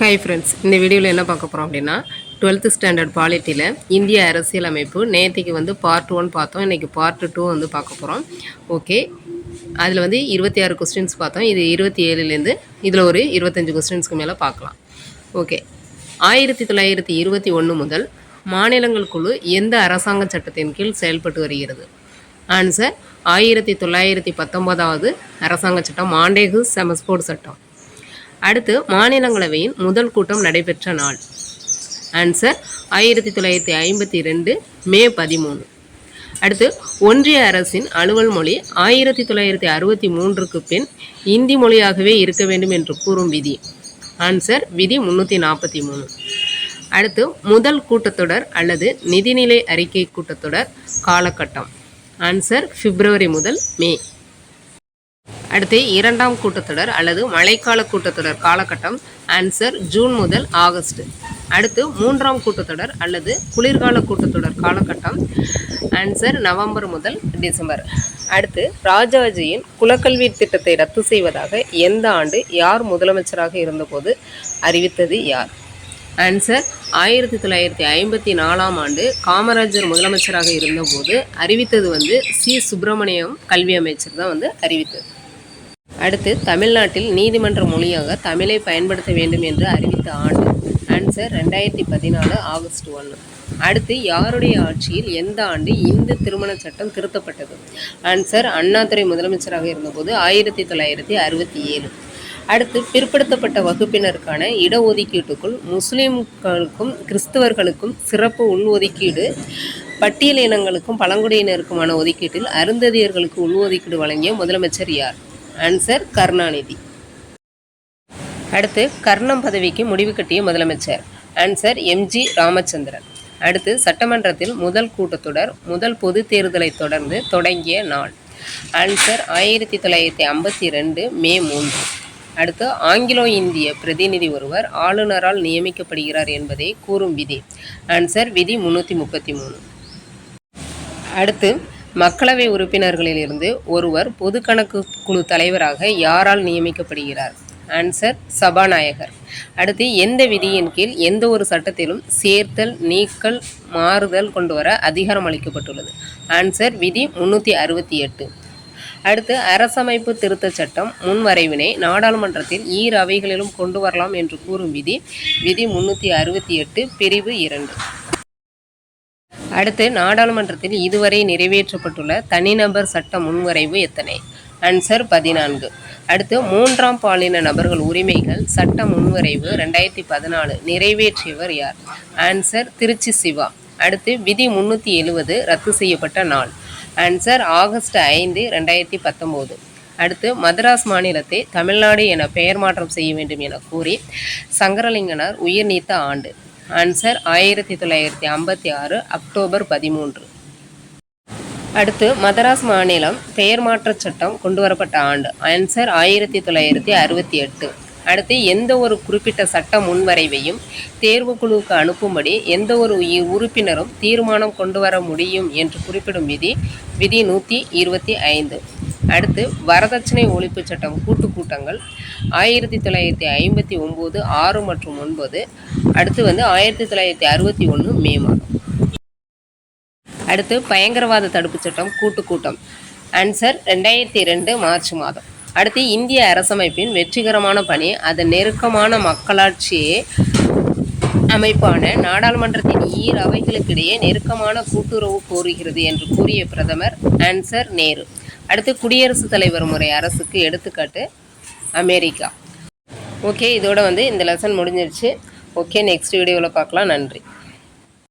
Hi friends இந்த வீடியோவில் என்ன பார்க்க போகிறோம் அப்படின்னா டுவெல்த்து ஸ்டாண்டர்ட் பாலிட்டியில் இந்திய அரசியலமைப்பு நேற்றுக்கு வந்து பார்ட் ஒன் பார்த்தோம் இன்றைக்கி பார்ட் டூ வந்து பார்க்க போகிறோம் ஓகே அதில் வந்து இருபத்தி ஆறு கொஸ்டின்ஸ் பார்த்தோம். இது இருபத்தி ஏழுலேருந்து இதில் ஒரு இருபத்தஞ்சி கொஸ்டின்ஸ்க்கு மேலே பார்க்கலாம். ஓகே ஆயிரத்தி தொள்ளாயிரத்தி இருபத்தி ஒன்று முதல் மாநிலங்கள் குழு எந்த அரசாங்க சட்டத்தின் கீழ் செயல்பட்டு வருகிறது? ஆன்சர் ஆயிரத்தி தொள்ளாயிரத்தி பத்தொம்போதாவது அரசாங்க சட்டம் மாண்டேகு செமஸ்போர்ட் சட்டம். அடுத்து மாநிலங்களவையின் முதல் கூட்டம் நடைபெற்ற நாள். ஆன்சர் ஆயிரத்தி தொள்ளாயிரத்தி ஐம்பத்தி ரெண்டு மே பதிமூணு. அடுத்து ஒன்றிய அரசின் அலுவல் மொழி ஆயிரத்தி தொள்ளாயிரத்தி அறுபத்தி மூன்றுக்கு பின் இந்தி மொழியாகவே இருக்க வேண்டும் என்று கூறும் விதி. ஆன்சர் விதி முன்னூற்றி நாற்பத்தி மூணு அடுத்து முதல் கூட்டத்தொடர் அல்லது நிதிநிலை அறிக்கை கூட்டத்தொடர் காலகட்டம். ஆன்சர் பிப்ரவரி முதல் மே அடுத்து இரண்டாம் கூட்டத்தொடர் அல்லது மழைக்கால கூட்டத்தொடர் காலகட்டம் ஆன்சர் ஜூன் முதல் ஆகஸ்ட். அடுத்து மூன்றாம் கூட்டத்தொடர் அல்லது குளிர்கால கூட்டத்தொடர் காலகட்டம் ஆன்சர் நவம்பர் முதல் டிசம்பர். அடுத்து ராஜாஜியின் குலக்கல்வி திட்டத்தை ரத்து செய்வதாக எந்த ஆண்டு யார் முதலமைச்சராக இருந்தபோது அறிவித்தது யார்? ஆன்சர் ஆயிரத்தி தொள்ளாயிரத்தி ஐம்பத்தி நாலாம் ஆண்டு காமராஜர் முதலமைச்சராக இருந்தபோது அறிவித்தது வந்து சி. சுப்பிரமணியம் கல்வி அமைச்சர் தான் வந்து அறிவித்தது. அடுத்து தமிழ்நாட்டில் நீதிமன்ற மொழியாக தமிழை பயன்படுத்த வேண்டும் என்று அறிவித்த ஆண்டு. ஆன்சர் ரெண்டாயிரத்தி பதினாலு ஆகஸ்ட் ஒன்று அடுத்து யாருடைய ஆட்சியில் எந்த ஆண்டு இந்து திருமண சட்டம் திருத்தப்பட்டது? ஆன்சர் அண்ணாதுரை முதலமைச்சராக இருந்தபோது ஆயிரத்தி தொள்ளாயிரத்தி அறுபத்தி ஏழு. அடுத்து பிற்படுத்தப்பட்ட வகுப்பினருக்கான இடஒதுக்கீட்டுக்குள் முஸ்லீம்களுக்கும் கிறிஸ்தவர்களுக்கும் சிறப்பு உள்ஒதுக்கீடு பட்டியல் இனங்களுக்கும் பழங்குடியினருக்குமான ஒதுக்கீட்டில் அருந்ததியர்களுக்கு உள்ஒதுக்கீடு வழங்கிய முதலமைச்சர் யார்? ஆன்சர் கருணாநிதி. அடுத்து கர்ணம் பதவிக்கு முடிவு கட்டிய முதலமைச்சர். Answer MG Ramachandran. அடுத்து சட்டமன்றத்தில் முதல் கூட்டத்தொடர் முதல் பொது தேர்தலை தொடர்ந்து தொடங்கிய நாள். ஆன்சர் ஆயிரத்தி தொள்ளாயிரத்தி ஐம்பத்தி ரெண்டு மே மூன்று. அடுத்து ஆங்கிலோ இந்திய பிரதிநிதி ஒருவர் ஆளுநரால் நியமிக்கப்படுகிறார் என்பதை கூறும் விதி. ஆன்சர் விதி முன்னூற்றி முப்பத்தி மூணு. அடுத்து மக்களவை உறுப்பினர்களிலிருந்து ஒருவர் பொது கணக்கு குழு தலைவராக யாரால் நியமிக்கப்படுகிறார்? ஆன்சர் சபாநாயகர். அடுத்து எந்த விதியின் கீழ் எந்த ஒரு சட்டத்திலும் சேர்த்தல் நீக்கல் மாறுதல் கொண்டு வர அதிகாரம் அளிக்கப்பட்டுள்ளது? ஆன்சர் விதி முன்னூற்றி அறுபத்தி எட்டு. அடுத்து அரசமைப்பு திருத்த சட்டம் முன்வரைவினை நாடாளுமன்றத்தில் ஈர் அவைகளிலும் கொண்டு வரலாம் என்று கூறும் விதி விதி முன்னூற்றி அறுபத்தி எட்டு பிரிவு இரண்டு. அடுத்து நாடாளுமன்றத்தில் இதுவரை நிறைவேற்றப்பட்டுள்ள தனிநபர் சட்ட முன்வரைவு எத்தனை? ஆன்சர் பதினான்கு. அடுத்து மூன்றாம் பாலின நபர்கள் உரிமைகள் சட்ட முன்வரைவு ரெண்டாயிரத்தி பதினாலு நிறைவேற்றியவர் யார்? ஆன்சர் திருச்சி சிவா. அடுத்து விதி முன்னூற்றி எழுவது ரத்து செய்யப்பட்ட நாள். ஆன்சர் ஆகஸ்ட் ஐந்து ரெண்டாயிரத்தி பத்தொம்போது. அடுத்து மதராஸ் மாநிலத்தை தமிழ்நாடு என பெயர் மாற்றம் செய்ய வேண்டும் என கூறி சங்கரலிங்கனார் உயிர் நீத்த ஆண்டு. ஆன்சர் ஆயிரத்தி தொள்ளாயிரத்தி ஐம்பத்தி ஆறு அக்டோபர் பதிமூன்று. அடுத்து மதராஸ் மாநிலம் பெயர் மாற்றச் சட்டம் கொண்டு வரப்பட்ட ஆண்டு. ஆன்சர் ஆயிரத்தி தொள்ளாயிரத்தி அறுபத்தி எட்டு. அடுத்து எந்த ஒரு குறிப்பிட்ட சட்ட முன்வரைவையும் தேர்வுக்குழுவுக்கு அனுப்பும்படி எந்த ஒரு உறுப்பினரும் தீர்மானம் கொண்டு வர முடியும் என்று குறிப்பிடும் விதி விதி நூற்றி இருபத்தி ஐந்து. அடுத்து வரதட்சணை ஒழிப்பு சட்டம் கூட்டு கூட்டங்கள். ஆயிரத்தி தொள்ளாயிரத்தி ஐம்பத்தி ஒம்பது ஆறு மற்றும் ஒன்பது. அடுத்து வந்து ஆயிரத்தி தொள்ளாயிரத்தி அறுபத்தி ஒன்று மே மாதம். அடுத்து பயங்கரவாத தடுப்பு சட்டம் கூட்டு கூட்டம். ஆன்சர் ரெண்டாயிரத்தி ரெண்டு மார்ச் மாதம். அடுத்து இந்திய அரசமைப்பின் வெற்றிகரமான பணி அதன் நெருக்கமான மக்களாட்சியே அமைப்பான நாடாளுமன்றத்தின் ஈர் அவைகளுக்கிடையே நெருக்கமான கூட்டுறவு கோருகிறது என்று கூறிய பிரதமர் ஆன்சர் நேரு. அடுத்து குடியரசுத் தலைவர் முறை அரசுக்கு எடுத்துக்காட்டு அமெரிக்கா. ஓகே இதோட வந்து இந்த லெசன் முடிஞ்சிருச்சு. ஓகே நெக்ஸ்ட் வீடியோவில் பார்க்கலாம். நன்றி.